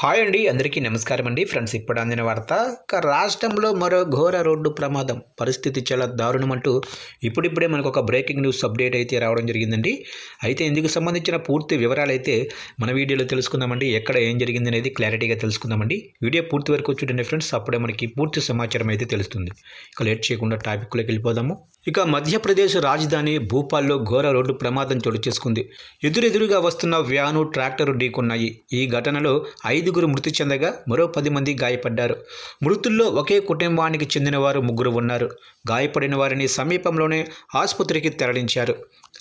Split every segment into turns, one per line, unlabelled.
Hi అండి అందరికీ నమస్కారం అండి. ఫ్రెండ్స్ ఇప్పుడు అందిన వార్త రాష్ట్రంలో మరో ఘోర రోడ్డు ప్రమాదం. పరిస్థితి చాలా దారుణం అంటూ ఇప్పుడిప్పుడే మనకు ఒక బ్రేకింగ్ న్యూస్ అప్డేట్ అయితే రావడం జరిగిందండి. అయితే ఇందుకు సంబంధించిన పూర్తి వివరాలు అయితే మన వీడియోలో తెలుసుకుందామండి. ఎక్కడ ఏం జరిగింది అనేది క్లారిటీగా తెలుసుకుందామండి. వీడియో పూర్తి వరకు చూడండి ఫ్రెండ్స్. అప్పుడే మనకి పూర్తి సమాచారం అయితే తెలుస్తుంది. ఇక లేట్ చేయకుండా టాపిక్లోకి వెళ్ళిపోదాము. ఇక మధ్యప్రదేశ్ రాజధాని భూపాల్లో ఘోర రోడ్డు ప్రమాదం చోటు చేసుకుంది. ఎదురెదురుగా వస్తున్న వ్యాను ట్రాక్టరు ఢీకొన్నాయి. ఈ ఘటనలో ఐదు ఐదుగురు మృతి చెందగా మరో పది మంది గాయపడ్డారు. మృతుల్లో ఒకే కుటుంబానికి చెందిన వారు ముగ్గురు ఉన్నారు. గాయపడిన వారిని సమీపంలోనే ఆసుపత్రికి తరలించారు.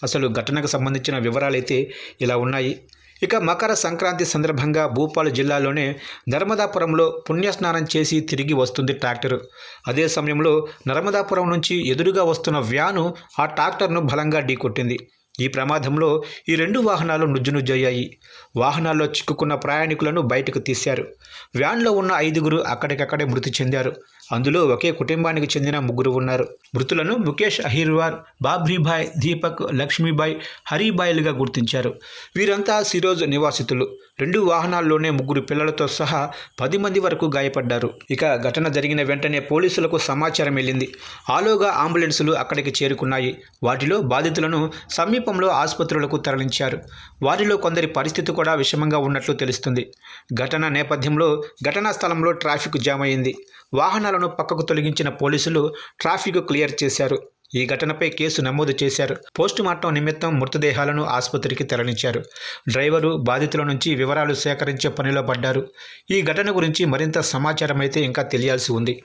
అసలు ఘటనకు సంబంధించిన వివరాలైతే ఇలా ఉన్నాయి. ఇక మకర సంక్రాంతి సందర్భంగా భూపాల్ జిల్లాలోనే నర్మదాపురంలో పుణ్యస్నానం చేసి తిరిగి వస్తుంది ట్రాక్టరు. అదే సమయంలో నర్మదాపురం నుంచి ఎదురుగా వస్తున్న వ్యాను ఆ ట్రాక్టర్ను బలంగా ఢీకొట్టింది. ఈ ప్రమాదంలో ఈ రెండు వాహనాలు నుజ్జునుజ్జయ్యాయి. వాహనాల్లో చిక్కుకున్న ప్రయాణికులను బయటకు తీశారు. వ్యాన్లో ఉన్న ఐదుగురు అక్కడికక్కడే మృతి చెందారు. అందులో ఒకే కుటుంబానికి చెందిన ముగ్గురు ఉన్నారు. మృతులను ముఖేష్ అహిర్వార్ బాబ్రీభాయ్ దీపక్ లక్ష్మీబాయ్ హరిబాయ్లుగా గుర్తించారు. వీరంతా సిరోజ్ నివాసితులు. రెండు వాహనాల్లోనే ముగ్గురు పిల్లలతో సహా పది మంది వరకు గాయపడ్డారు. ఇక ఘటన జరిగిన వెంటనే పోలీసులకు సమాచారం వెళ్ళింది. ఆలోగా అంబులెన్సులు అక్కడికి చేరుకున్నాయి. వాటిలో బాధితులను సమీపంలో ఆసుపత్రులకు తరలించారు. వారిలో కొందరి పరిస్థితి కూడా విషమంగా ఉన్నట్లు తెలుస్తుంది. ఘటన నేపథ్యంలో ఘటనా స్థలంలో ట్రాఫిక్ జామ్ అయింది. వాహనాలను పక్కకు తొలగించిన పోలీసులు ట్రాఫిక్ క్లియర్ చేశారు. ఈ ఘటనపై కేసు నమోదు చేశారు. పోస్టుమార్టం నిమిత్తం మృతదేహాలను ఆసుపత్రికి తరలించారు. డ్రైవరు బాధితుల నుంచి వివరాలు సేకరించే పనిలో పడ్డారు. ఈ ఘటన గురించి మరింత సమాచారం అయితే ఇంకా తెలియాల్సి ఉంది.